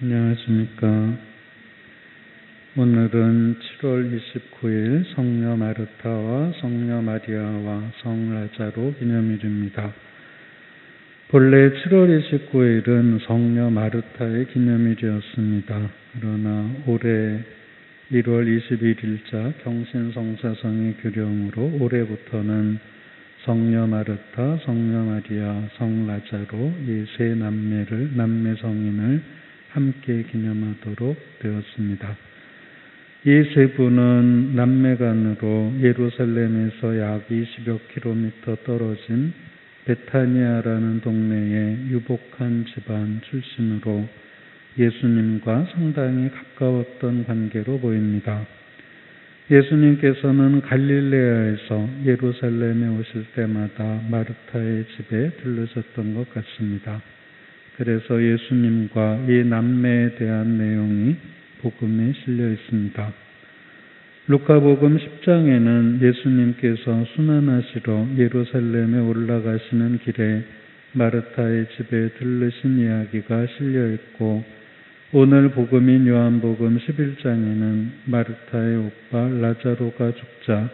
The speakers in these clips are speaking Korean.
안녕하십니까. 오늘은 7월 29일 성녀 마르타와 성녀 마리아와 성 라자로 기념일입니다. 본래 7월 29일은 성녀 마르타의 기념일이었습니다. 그러나 올해 1월 21일자 경신성사성의 규령으로 올해부터는 성녀 마르타, 성녀 마리아, 성 라자로 이 세 남매를 남매 성인을 함께 기념하도록 되었습니다. 이 세 분은 남매간으로 예루살렘에서 약 20여 킬로미터 떨어진 베타니아라는 동네의 유복한 집안 출신으로 예수님과 상당히 가까웠던 관계로 보입니다. 예수님께서는 갈릴레아에서 예루살렘에 오실 때마다 마르타의 집에 들르셨던 것 같습니다. 그래서 예수님과 이 남매에 대한 내용이 복음에 실려 있습니다. 루카복음 10장에는 예수님께서 순환하시러 예루살렘에 올라가시는 길에 마르타의 집에 들르신 이야기가 실려 있고 오늘 복음인 요한복음 11장에는 마르타의 오빠 라자로가 죽자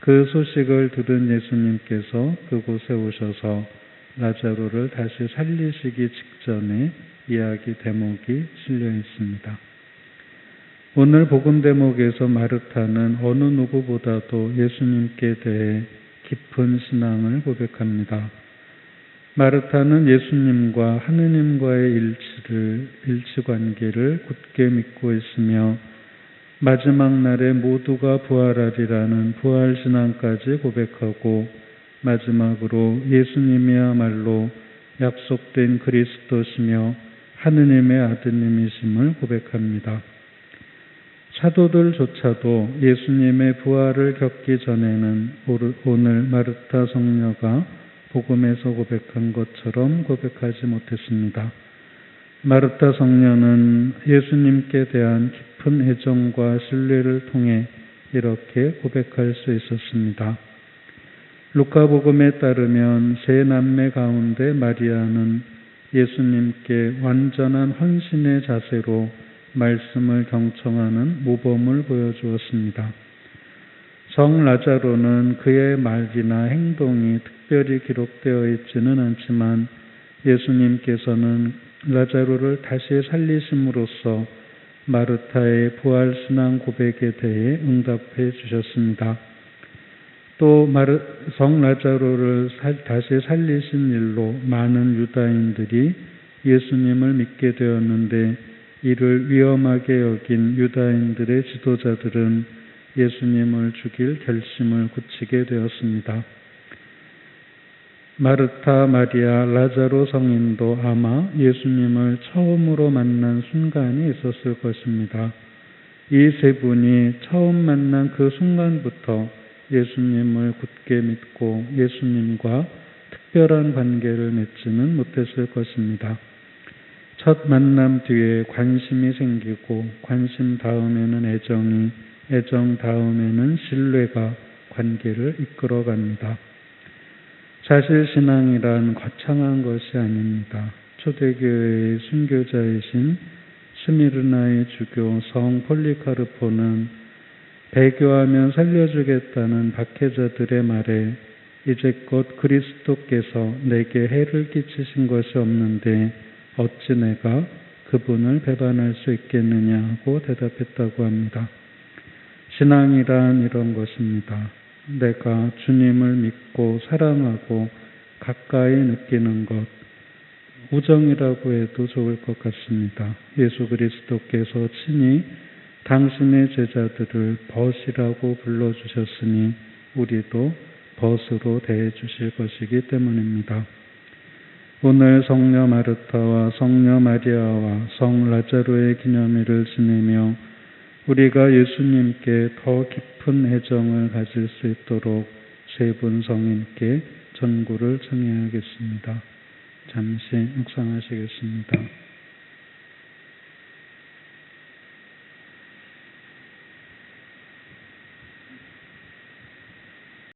그 소식을 들은 예수님께서 그곳에 오셔서 라자로를 다시 살리시기 직전에 이야기 대목이 실려 있습니다. 오늘 복음 대목에서 마르타는 어느 누구보다도 예수님께 대해 깊은 신앙을 고백합니다. 마르타는 예수님과 하느님과의 일치를, 일치 관계를 굳게 믿고 있으며 마지막 날에 모두가 부활하리라는 부활 신앙까지 고백하고 마지막으로 예수님이야말로 약속된 그리스도시며 하느님의 아드님이심을 고백합니다. 사도들조차도 예수님의 부활을 겪기 전에는 오늘 마르타 성녀가 복음에서 고백한 것처럼 고백하지 못했습니다. 마르타 성녀는 예수님께 대한 깊은 애정과 신뢰를 통해 이렇게 고백할 수 있었습니다. 루카복음에 따르면 세 남매 가운데 마리아는 예수님께 완전한 헌신의 자세로 말씀을 경청하는 모범을 보여주었습니다. 성 라자로는 그의 말이나 행동이 특별히 기록되어 있지는 않지만 예수님께서는 라자로를 다시 살리심으로써 마르타의 부활 신앙 고백에 대해 응답해 주셨습니다. 또 성 라자로를 다시 살리신 일로 많은 유다인들이 예수님을 믿게 되었는데 이를 위험하게 여긴 유다인들의 지도자들은 예수님을 죽일 결심을 굳히게 되었습니다. 마르타, 마리아, 라자로 성인도 아마 예수님을 처음으로 만난 순간이 있었을 것입니다. 이 세 분이 처음 만난 그 순간부터 예수님을 굳게 믿고 예수님과 특별한 관계를 맺지는 못했을 것입니다. 첫 만남 뒤에 관심이 생기고 관심 다음에는 애정이, 애정 다음에는 신뢰가 관계를 이끌어 갑니다. 사실 신앙이란 거창한 것이 아닙니다. 초대교회의 순교자이신 스미르나의 주교 성 폴리카르포는 배교하면 살려주겠다는 박해자들의 말에 이제껏 그리스도께서 내게 해를 끼치신 것이 없는데 어찌 내가 그분을 배반할 수 있겠느냐고 대답했다고 합니다. 신앙이란 이런 것입니다. 내가 주님을 믿고 사랑하고 가까이 느끼는 것, 우정이라고 해도 좋을 것 같습니다. 예수 그리스도께서 친히 당신의 제자들을 벗이라고 불러주셨으니 우리도 벗으로 대해 주실 것이기 때문입니다. 오늘 성녀 마르타와 성녀 마리아와 성 라자로의 기념일을 지내며 우리가 예수님께 더 깊은 애정을 가질 수 있도록 세 분 성인께 전구를 청해야겠습니다. 잠시 묵상하시겠습니다.